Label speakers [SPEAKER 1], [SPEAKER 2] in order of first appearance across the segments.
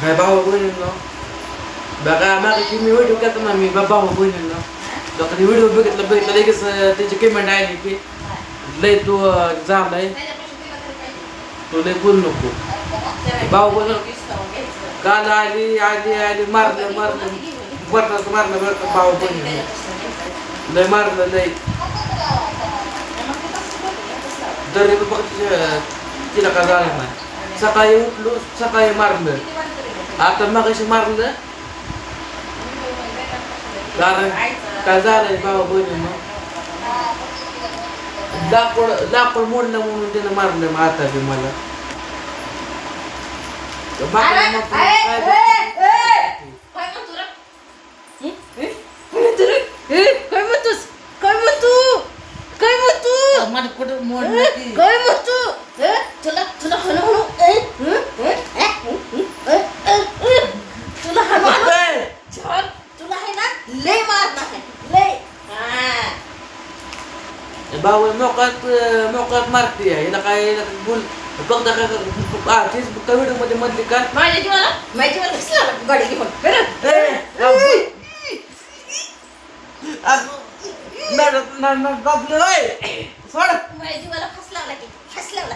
[SPEAKER 1] काय भाऊ बहिणींनो बघा मागे मी व्हिडिओ केला ना मी बा- भाऊ बहिणींनो लोकांनी व्हिडिओ बघितलं बघितलं लगेच अं, त्याची कमेंट आली की लय तू अं, झालाय तू लय बोल नको भाऊ बोल काल आली आली आली मारलं मारलं बरं मारलं बरं भाऊ बहिणी लय मारलं लय तरी बघ तिला का झालं नाही सकाळी उठलो सकाळी मारलं आता मगाशी मारलं कारण काय झालंय भाऊ बहिणीनं लाकूड लाकूड मोडलं म्हणून त्यानं मारलं मग आता बी मला बाकी मग काय
[SPEAKER 2] काय म्हणतोस काय म्हणतो काय म्हणतो
[SPEAKER 3] मला कुठं मोडलं की
[SPEAKER 2] काय म्हणतो हे? तुला तुला हणू हणू ए? हं? हं? ए? हं? हं? ए? ए? ए? तुला हणू हणू छान तुला आहे ना लय मारणार आहे लय हा.
[SPEAKER 1] भाऊ मोकात मोकात मारते हिला काय बोल. फक्त काय हा फेसबुक व्हिडिओमध्ये मधली का
[SPEAKER 2] माझ्या जीवाला? माझ्या जीवाला कसं लागलं गाडी घेऊन.
[SPEAKER 1] सोड.
[SPEAKER 2] माझ्या जीवाला फस लावला की फस लावला.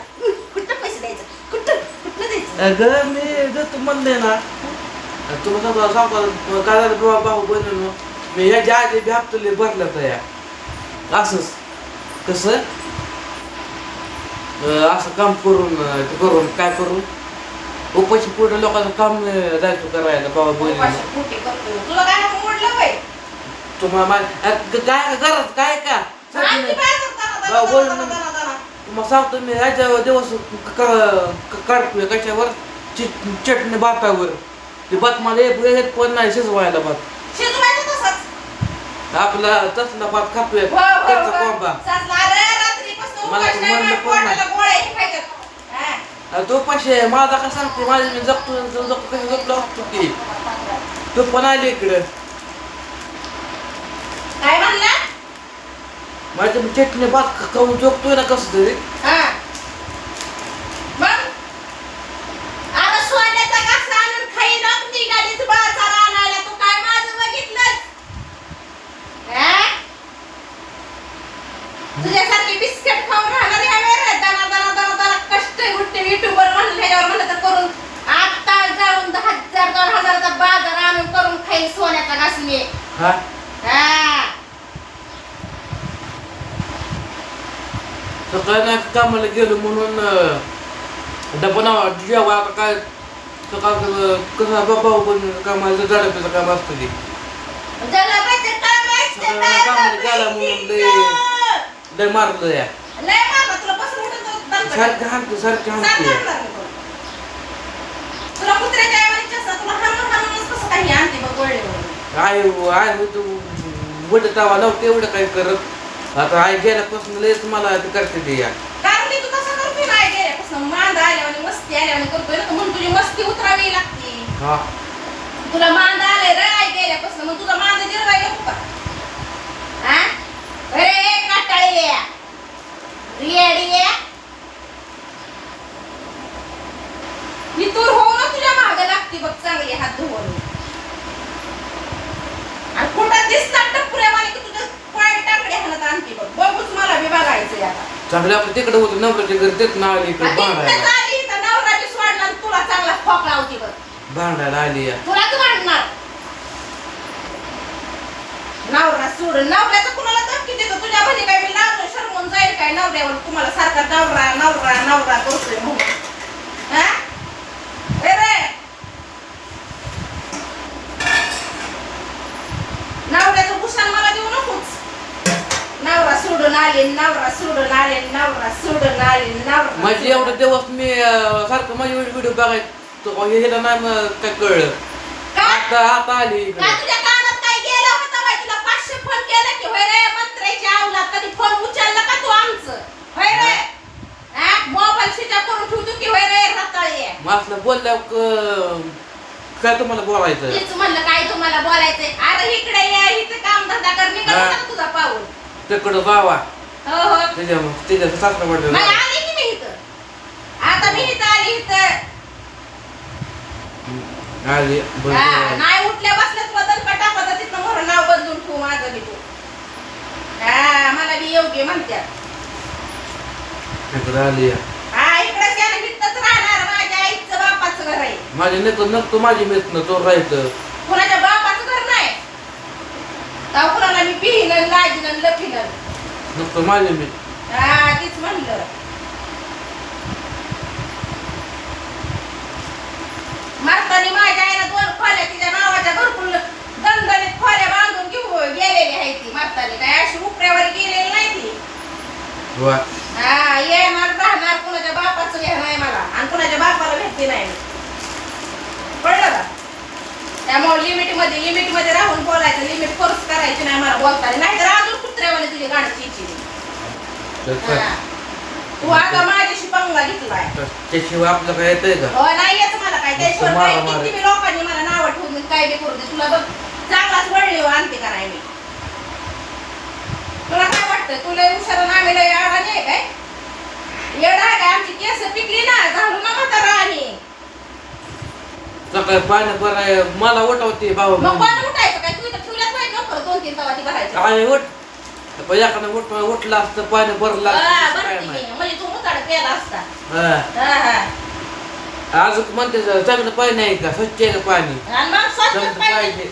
[SPEAKER 2] कुठं पैसे द्यायचं? कुठं? कुठं द्यायचं?
[SPEAKER 1] अगं मी देतो म्हणले ना तुला सांगतो सांगतो काय झालं बाबा भाऊ बहिणीनो? मी ह्याच्या आधी बी हप्तले भरलं तर या. असंच. कसं? असं काम करून ते करून काय करून उपाशी पुढे लोकांचं काम जायचं करायला बाबा
[SPEAKER 2] पोटी बाई?
[SPEAKER 1] तुम्हाला काय गरज काय का?
[SPEAKER 2] दाना,
[SPEAKER 1] बोल. तुम्हाला सांगतो मी ह्याच्या दिवस काढतोय कशावर? चटणी भातावर. ते भात मला एक पण नाही शिजवायला भात.
[SPEAKER 2] शिजवायचं तसंच.
[SPEAKER 1] आपला तसला भात खातोय.
[SPEAKER 2] हो, हो,
[SPEAKER 1] कच्चा
[SPEAKER 2] हो.
[SPEAKER 1] कोंबा. मला
[SPEAKER 2] माझ्या
[SPEAKER 1] पण नाही. तो पाशे माझा का सांगते माझी मी जगतो जगतो कसं जगलो असतो की तो पण आली इकडं.
[SPEAKER 2] काय म्हणला?
[SPEAKER 1] माझ्या चटणी भात खाऊन झोपतोय ना कसं तरी
[SPEAKER 2] हा. मग? अरे, सोन्याचा घास आणून खाईन हं, निघालीस बाजार आणायला. तू काय माझं बघितलंस? हा? तुझ्यासारखी बिस्किट खाऊन राहणारी आहे रे. दना, दना, दना, दना कष्ट उठते युट्यूबवर म्हणलं ह्याच्यावर म्हणलं तर करून आता जाऊन दहा हजार दोन हजाराचा बाजार आणून करून खाईन मी
[SPEAKER 1] हा
[SPEAKER 2] हा
[SPEAKER 1] सकाळी नाही कामाला गेलो म्हणून डबा नाव जेव्हा आता काय सकाळ कसं बाबा पण कामाला झाडाचं काम असतं ते
[SPEAKER 2] ज्याला पाहिजे काम असते त्याला
[SPEAKER 1] कामाला गेला म्हणून. लय- लय मारलं या
[SPEAKER 2] लय मारला तुला बसून उठून तो दणकट.
[SPEAKER 1] सारखं हाणते सारखं
[SPEAKER 2] सांग
[SPEAKER 1] हाणते
[SPEAKER 2] लागला मी तुला. कुत्र्याच्या ऐवजी कसं तुला हाणून हाणूनच कसं काही आणते बघ गोळ्यावर.
[SPEAKER 1] आय आय तू वड तावा नव्हतं एवढं काय करत. आता आई गेल्यापासून लयच मला ते करते ते या.
[SPEAKER 2] कारण की तू कसं ना आई गेल्यापासून. मांद मस्ती आल्यावानी करतोय ना म्हणून तुझी मस्ती उतरावी लागते.
[SPEAKER 1] हा.
[SPEAKER 2] तुला मांद आले रे आई गेल्यापासून. मग तुझा मांद जिरवाय नको का? हा? अरे काटाळे रियाडी मी तूर होऊ ना तुझ्या मागे लागते बघ चांगली हात धुवून. आणि कुठं दिसला टपुऱ्यावाने की तुझं पाय टाकडे आणते बघ बघूच मला बी बघायचंय आता
[SPEAKER 1] चांगलं आपलं तिकडे होतं नवऱ्याच्या घरी तेच ना आली इकडे भांडायला
[SPEAKER 2] आली इथं नवरा बी सोडला आणि तुला चांगला खोकला होती बघ
[SPEAKER 1] भांडायला आली या
[SPEAKER 2] भांडणार नवरा सोड नवऱ्याचं कुणाला धमकी देतो तुझ्या मध्ये काय मी लावलं शरमून जाईल काय नवऱ्यावर तुम्हाला सारखा नवरा नवरा नवरा करतोय म्हणून हा? ए रे नवऱ्याचं भूषण मला देऊ नकोच नवरा सोडून आले नवरा सोडून आले नवरा सोडून आले नवरा
[SPEAKER 1] माझी एवढे दिवस मी सारखं माझी व्हिडिओ बघायचो. हे हेला नाही मग काय कळलं? आता आता आली असलं बोलल्यावर क- काय तुम्हाला बोलायचं?
[SPEAKER 2] म्हणलं काय तुम्हाला बोलायचंय? अरे इकडे ये इथे काम धंदा कर मी तुझा पाऊल.
[SPEAKER 1] तिकडं जावा.
[SPEAKER 2] हो हो.
[SPEAKER 1] त्याच्या त्याच्या सासरा
[SPEAKER 2] मग
[SPEAKER 1] पडलं
[SPEAKER 2] आली की मी इथं? आता मी इथं आली इथं.
[SPEAKER 1] आली
[SPEAKER 2] हा, नाही उठल्या तिथनं मोहर नाव बदलून ठेवू माझं मी तू. हा मला बी योग्य म्हणत्यात.
[SPEAKER 1] इकडं आली.
[SPEAKER 2] हा इकडे त्यानं हितच राहणार माझ्या आईचं बापाचं घर आहे.
[SPEAKER 1] माझ्या नेतो नको माझी मिळत न तो राहायचं
[SPEAKER 2] कुणाच्या तेव्हा कुणाला मी पिहीन लाजीन लपीन
[SPEAKER 1] नको माझी मी.
[SPEAKER 2] हा तीच म्हणलं. मारतानी माझ्या आईनं दोन खोल्या तिच्या नावाच्या भरपूर दणदणीत खोल्या बांधून घेऊन गेलेली आहे ती मारतानी काय अशी उपऱ्यावर गेलेली नाही ती
[SPEAKER 1] वा
[SPEAKER 2] हा येणार राहणार कुणाच्या बापाचं घ्या नाही मला आणि कुणाच्या बापाला भेटते नाही मी. कळलं का त्यामुळे लिमिटमध्ये लिमिटमध्ये राहून बोलायचं लिमिट फोर्स करायची नाही मला बोलताना. नाही तर अजून कुत्र्यावाने तुझी गाडीची
[SPEAKER 1] काय?
[SPEAKER 2] तू आता माझ्याशी पंगा घेतलाय.
[SPEAKER 1] तर त्याशिवाय आपलं काय येतंय का?
[SPEAKER 2] हो नाही येत मला काय. त्याशिवाय
[SPEAKER 1] नुसतं
[SPEAKER 2] काय
[SPEAKER 1] मारामारी.
[SPEAKER 2] किती बी लोकांनी मला नावं ठेवून काय बी करू दे तुला बघ चांगलाच वळली आणते का नाही मी? तुला काय वाटतं तुला काय? येडा काय आमची केस पिकली ना घालू ना म्हातारा आणि
[SPEAKER 1] सकाळी मला उठवते भाऊ
[SPEAKER 2] मग कोण उठायचं काय? तू इथं ठेवल्याच नको दोन तीन तवा ती भरायची
[SPEAKER 1] आणि उठ एखादं उठ उठलं असतं पाणी भरलं
[SPEAKER 2] हा, बरं
[SPEAKER 1] काय
[SPEAKER 2] की
[SPEAKER 1] नाही
[SPEAKER 2] मी. म्हणजे तू मुताड असता
[SPEAKER 1] हा.
[SPEAKER 2] हा, हा.
[SPEAKER 1] अजून म्हणते चांगलं पाणी आहे का स्वच्छ आहे का पाणी
[SPEAKER 2] आणि मग स्वच्छच
[SPEAKER 1] समजा
[SPEAKER 2] पाहिजे
[SPEAKER 1] पाहिजे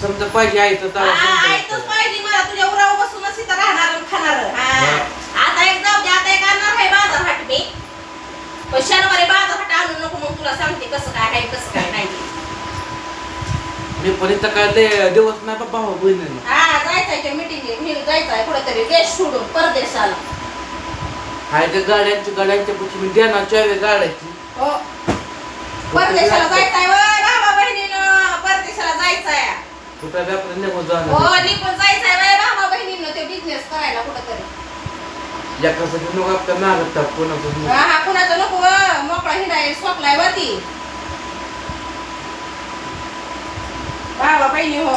[SPEAKER 1] समजा पाहिजे आहे तर तेव्हा
[SPEAKER 2] हा,
[SPEAKER 1] समजा
[SPEAKER 2] ऐकतच
[SPEAKER 1] येतं.
[SPEAKER 2] पाहिजे मला तुझ्या उरावर बसूनच इथं राहणार आणि खाणार हा. आता एक जाऊ दे आता एक आणणार आहे मी पण शनिवारी बाजार हाट आणू नको मग तुला सांगते कसं काय आहे कसं काय नाही.
[SPEAKER 1] मी पण लय दिवस नाही बाबा भाऊ बहिणी
[SPEAKER 2] हा जायचंय मिटिंग जायचंय कुठेतरी देश सोडून परदेशाला.
[SPEAKER 1] हाय त्या गाड्यांची गाड्यांच्या पुढची मी देणार चावी गाड्याची.
[SPEAKER 2] हो. परदेशाला जायचंय बाबा बहिणीनं. परदेशाला जायचंय.
[SPEAKER 1] कुठं आपलं निघून
[SPEAKER 2] हो
[SPEAKER 1] जाणार
[SPEAKER 2] निघून जायचंय बाबा बहिणीनं. ते बिझनेस करायला कुठेतरी.
[SPEAKER 1] एकासाठी नको आपल्या
[SPEAKER 2] हा हा कुणाचं नको मोकळा हिंडाय सोकलाय वरती. बहिणी हो.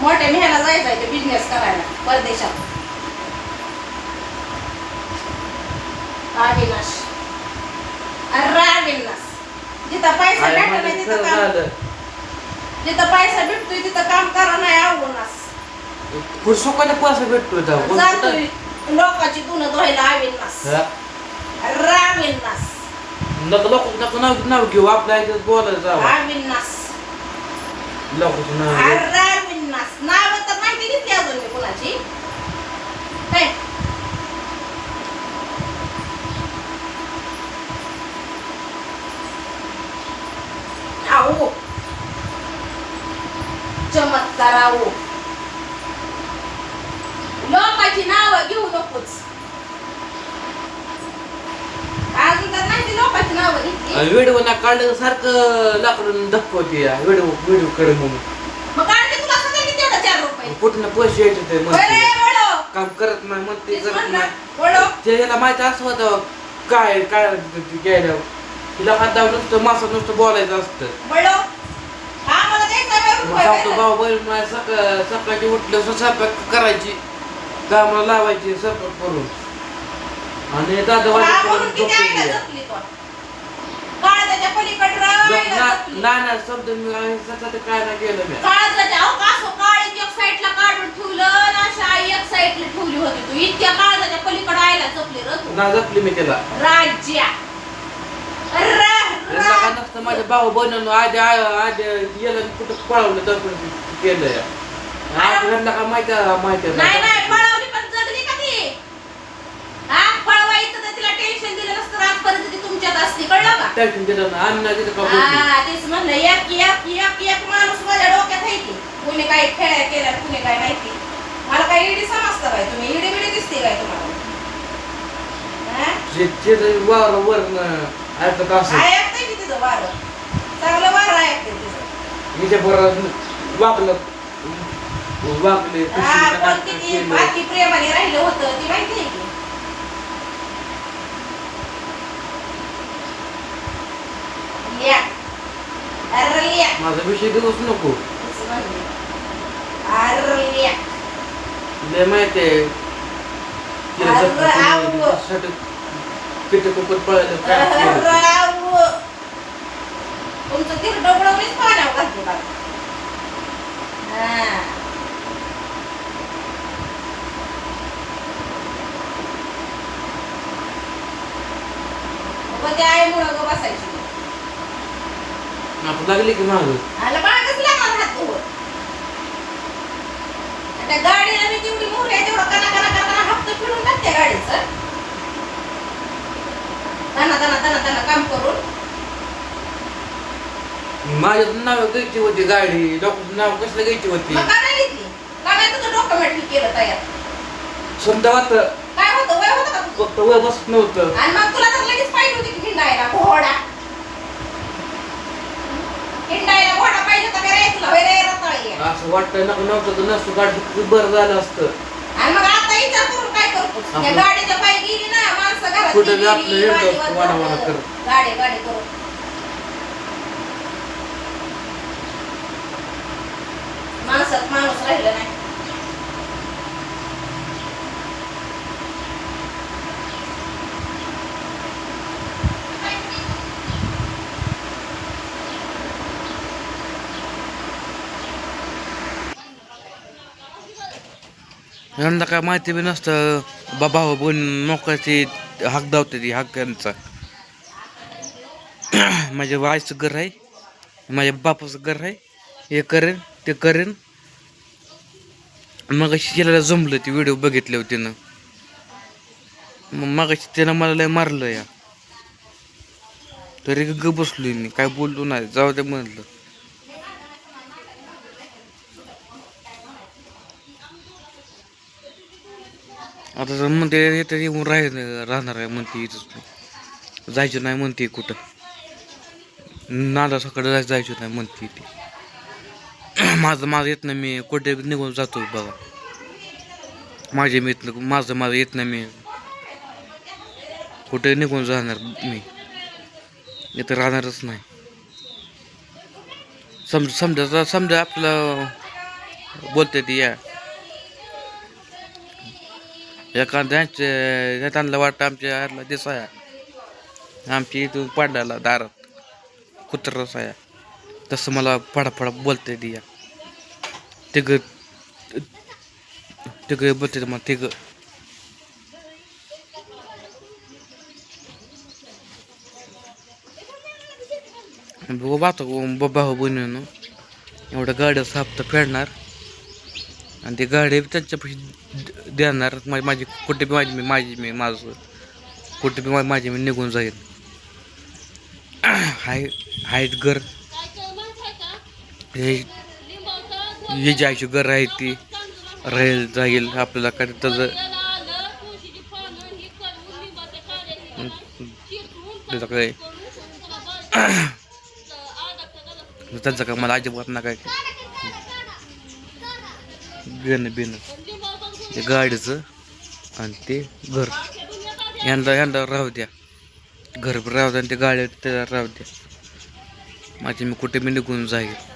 [SPEAKER 2] मोठ्या मेहाला जायचंय ते बिझनेस करायला परदेशात. अविनाश अरे अविनाश जिथं पैसा
[SPEAKER 1] आहे
[SPEAKER 2] भेटत
[SPEAKER 1] म्हणजे
[SPEAKER 2] नाही तिथं
[SPEAKER 1] खरं
[SPEAKER 2] काम जिथं पैसा भेटतोय तिथं काम करा नाही अवगुणास
[SPEAKER 1] सुखाने पैसा भेटतोय
[SPEAKER 2] जातोय लोकांची गुण धुवायला अविनाश
[SPEAKER 1] हा?
[SPEAKER 2] राविनाश
[SPEAKER 1] नको लोक नको नाव नाव घेऊ. आपल्या बोलायचं
[SPEAKER 2] अविनाश
[SPEAKER 1] लोकांचं नाव
[SPEAKER 2] तर माहिती घेतली अजून मी कुणाची. काय आओ चमत्कार आओ लोकांची नावं घेऊ नकोच अजून तर नाही ती लोकांची नावं घेतली
[SPEAKER 1] आणि व्हिडिओ ना काढलं सारखं लाकडून धक्कवते व्हिडिओ व्हिडिओ कडे म्हणून
[SPEAKER 2] मग काढते तुला सांगेल की तेवढं चार रुपये
[SPEAKER 1] कुठं पैसे यायचे ते. काम करत नाही म्हणते
[SPEAKER 2] तेच
[SPEAKER 1] करत
[SPEAKER 2] म्हणलं,
[SPEAKER 1] नाही
[SPEAKER 2] वळव.
[SPEAKER 1] ते याला माहिती असं होतं काय काय ते घ्यायला तिला हात नुसतं मासा नुसतं बोलायचं असतं
[SPEAKER 2] वळव. हा, मला द्यायचा बाई
[SPEAKER 1] मग
[SPEAKER 2] रुपये,
[SPEAKER 1] सांगतो बैल सकाळ सकाळची उठलं स्वयंपाक करायची कामाला लावायची स्वयंपाक करून आणि दादा
[SPEAKER 2] हा, म्हणून किती. जपली तो. काळजाच्या पलीकडं.
[SPEAKER 1] नाही नाही समजून मी काय नाही
[SPEAKER 2] काळजाच्या अहो, एक साईडला काढून ठेवलं आणि अशी आई एक साईडला ठेवली होती तू? इतक्या काळजाच्या पलीकडे जपली र तू?
[SPEAKER 1] ना जपली मी त्याला
[SPEAKER 2] राज्या.
[SPEAKER 1] नसतं माझे भाऊ बनवलं आधी आधी याला मी कुठं पळवलं तर केलं या. माहिती माहिती
[SPEAKER 2] नाही नाही
[SPEAKER 1] नाही.
[SPEAKER 2] पळवली पण जगली का ती हा पळवायचं टेन्शन दिलं नसतं आजपर्यंत ती तुमच्यात असती कळलं का?
[SPEAKER 1] Tension दिलं ना आम्ही नाही तिथं का बोललो.
[SPEAKER 2] हा तेच म्हणलं एक एक एक एक माणूस माझ्या डोक्यात आहे की कुणी काही खेळ्या केल्या कुणी काय माहिती मला काय इडी समजतं काय तुम्ही? इडी बिडी दिसते काय तुम्हाला. हा?
[SPEAKER 1] जे जे जे वर वर न ऐकत असं?
[SPEAKER 2] ऐकतंय की तिथं वारं. चांगलं वारं ऐकतंय तिथं.
[SPEAKER 1] हिच्या बरोबर वागलं. वागले
[SPEAKER 2] हा
[SPEAKER 1] कुशीचं
[SPEAKER 2] कोण
[SPEAKER 1] नाटक
[SPEAKER 2] किती
[SPEAKER 1] केलं.
[SPEAKER 2] बाकी प्रेमाने राहिलं होतं ती माहिती आहे की? लिया अरे लिया
[SPEAKER 1] माझा विषय दिवस नको.
[SPEAKER 2] अरे लिया
[SPEAKER 1] माहिती आहे. तिला पळालं काय केलं.
[SPEAKER 2] तुमचं तीर डबडवलीच पाण्यावर घालते बघा. हा. मग ते आई मुळे ग बसायची.
[SPEAKER 1] आता लागली की माग?
[SPEAKER 2] आला बागच लागला हात त्या गाडीला मी तेवढी मोहरी आहे तेवढं कना कना कना हप्ता फिरून टाकते गाडीचं. दना दना दना दना काम करून.
[SPEAKER 1] माझ्या नाव घ्यायची होती गाडी डॉक्टर नाव कसलं घ्यायची होती?
[SPEAKER 2] मग का नाही घेतली का नाही तुझं डॉक्युमेंट केलं तयार?
[SPEAKER 1] समजा होतं
[SPEAKER 2] काय होतं? वय होतं का तुझं?
[SPEAKER 1] फक्त वय बसत नव्हतं.
[SPEAKER 2] आणि मग तुला तर लगेच पाहिजे होती की हिंडायला घोडा हिंडायला घोडा पाहिजे होता का रे तुला वय रे रताळी आहे.
[SPEAKER 1] असं वाटतं नको नव्हतं तर नसतं गाडी किती बरं झालं असतं
[SPEAKER 2] आणि मग आता विचार करून काय करतो त्या
[SPEAKER 1] आपलं-
[SPEAKER 2] गाडीच्या पायी गेली ना माणसं घरात
[SPEAKER 1] कुठं बी आपलं
[SPEAKER 2] गेली,
[SPEAKER 1] येतं
[SPEAKER 2] वाडीवर
[SPEAKER 1] वाडा वाडा
[SPEAKER 2] जातं.
[SPEAKER 1] करत.
[SPEAKER 2] गाडी गाडी करून माणसात माणूस राहिलं नाही
[SPEAKER 1] यांना काय माहिती बी नसतं. बाबा हो बहीण बोन मोकळ्याची हाक धावते ती हाक त्यांचा माझ्या आईचं घर आहे. माझ्या बापाचं घर आहे. हे करेन ते करेन. मग तिला जमलं ती व्हिडिओ बघितले होते ना मग मगाशी त्यानं मला लय मारलं या. तरी ग बसलोय मी. काय बोललो नाही जाऊ दे म्हणलं. आता जर म्हणते येतं येऊन राह राहणार आहे म्हणते इथंच. जायचं नाही म्हणते कुठं. नादा सकाळी जाय जायचं नाही म्हणते ते माझं माझं येत नाही मी. कुठे निघून जातो बघा माझे मी येत माझं माझं येत नाही मी. कुठे निघून जाणार मी? इथं राहणारच नाही. समजा समजा समजा आपलं बोलते ती या. एखाद्या त्यांना वाटतं आमच्या आरला दिसाया आमच्या इथून पाडायला दारात कुत्र साया तसं मला फडाफडा बोलते दिया तिघ तिघ बोलते मग तिघ. ग बघू पाहतो बाबा हो एवढं गाड्या साफ तर फेडणार. आणि ती गाडी त्यांच्यापाशी देणार. माझी माझी कुठे बी माझी मी माझी मी माझं. कुठे बी माझी मी निघून जाईल. हाय आहेत घर. हे जी आईची घर आहे ती राहील जाईल. आपल्याला काय त्याचं त्याचं काय त्यांचं काय मला अजिबात ना काय बिणं बिणं ते गाडीचं आणि ते घर. यांना यांना राहू द्या. घर राहू द्या आणि ते गाड्या त्याला राहू द्या. माझी मी कुठे मी निघून जाईल.